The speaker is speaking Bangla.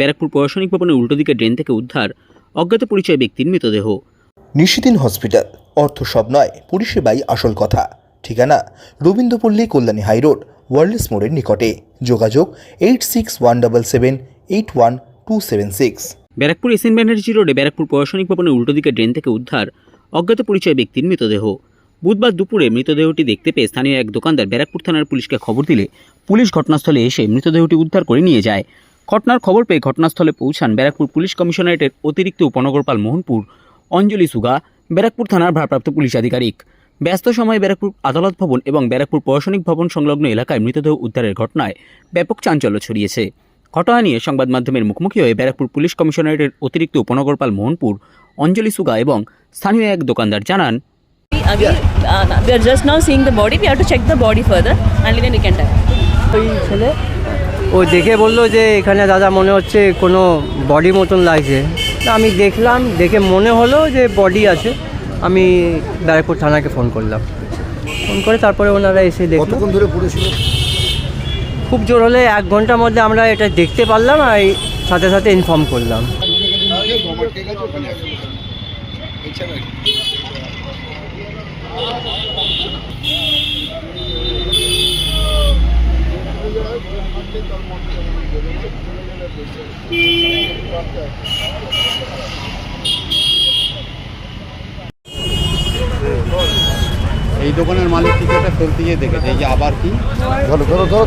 ব্যারাকপুর প্রশাসনিক ভবনের উল্টো দিকে ড্রেন থেকে উদ্ধার অজ্ঞাত পরিচয় ব্যক্তির মৃতদেহ। নিশিদিন হসপিটাল। অর্থ সব নয় পরিষেবাই আসল কথা। ঠিকানা রবীন্দ্রপল্লী কল্যাণী হাইরোড ওয়ার্ল্ডস মোড়ের নিকটে। যোগাযোগ eight six one double seven eight one two seven six. Barrackpore SN Banerjee রোডে ব্যারাকপুর প্রশাসনিক ভবনের উল্টো দিকে ড্রেন থেকে উদ্ধার অজ্ঞাত পরিচয় ব্যক্তির মৃতদেহ। বুধবার দুপুরে মৃতদেহটি দেখতে পেয়ে স্থানীয় এক দোকানদার ব্যারাকপুর থানার পুলিশকে খবর দিলে পুলিশ ঘটনাস্থলে এসে মৃতদেহটি উদ্ধার করে নিয়ে যায়। ঘটনার খবর পেয়ে ঘটনাস্থলে পৌঁছান ব্যারাকপুর পুলিশ কমিশনারেটের অতিরিক্ত উপনগরপাল মোহনপুর অঞ্জলি সুগা ব্যারাকপুর থানার ভারপ্রাপ্ত পুলিশ আধিকারিক ব্যস্ত সময়ে ব্যারাকপুর আদালত ভবন এবং ব্যারাকপুর প্রশাসনিক ভবন সংলগ্ন এলাকায় মৃতদেহ উদ্ধারের ঘটনায় ব্যাপক চাঞ্চল্য ছড়িয়েছে ঘটনা নিয়ে সংবাদ মাধ্যমের মুখোমুখি হয়ে ব্যারাকপুর পুলিশ কমিশনারেটের অতিরিক্ত উপনগরপাল মোহনপুর অঞ্জলি সুগা এবং স্থানীয় এক দোকানদার জানান Again, we are just now seeing the body. We have to check the body further, and then we can tell. ওই ছেলে ও দেখে বলল যে এখানে দাদা মনে হচ্ছে কোনো বডি মতন লাগছে। তা আমি দেখলাম দেখে মনে হলো যে বডি আছে। আমি ব্যারাকপুর থানাকে ফোন করলাম। ফোন করে তারপরে ওনারা এসে দেখল। ধরে পড়েছিল? খুব জোর হলে এক ঘণ্টার মধ্যে আমরা এটা দেখতে পারলাম আর সাথে সাথে ইনফর্ম করলাম। এই দোকানের মালিক কিছু একটা ফেলতে গিয়ে দেখেছে? এই যে আবার কি? ধরো ধরো ধরো।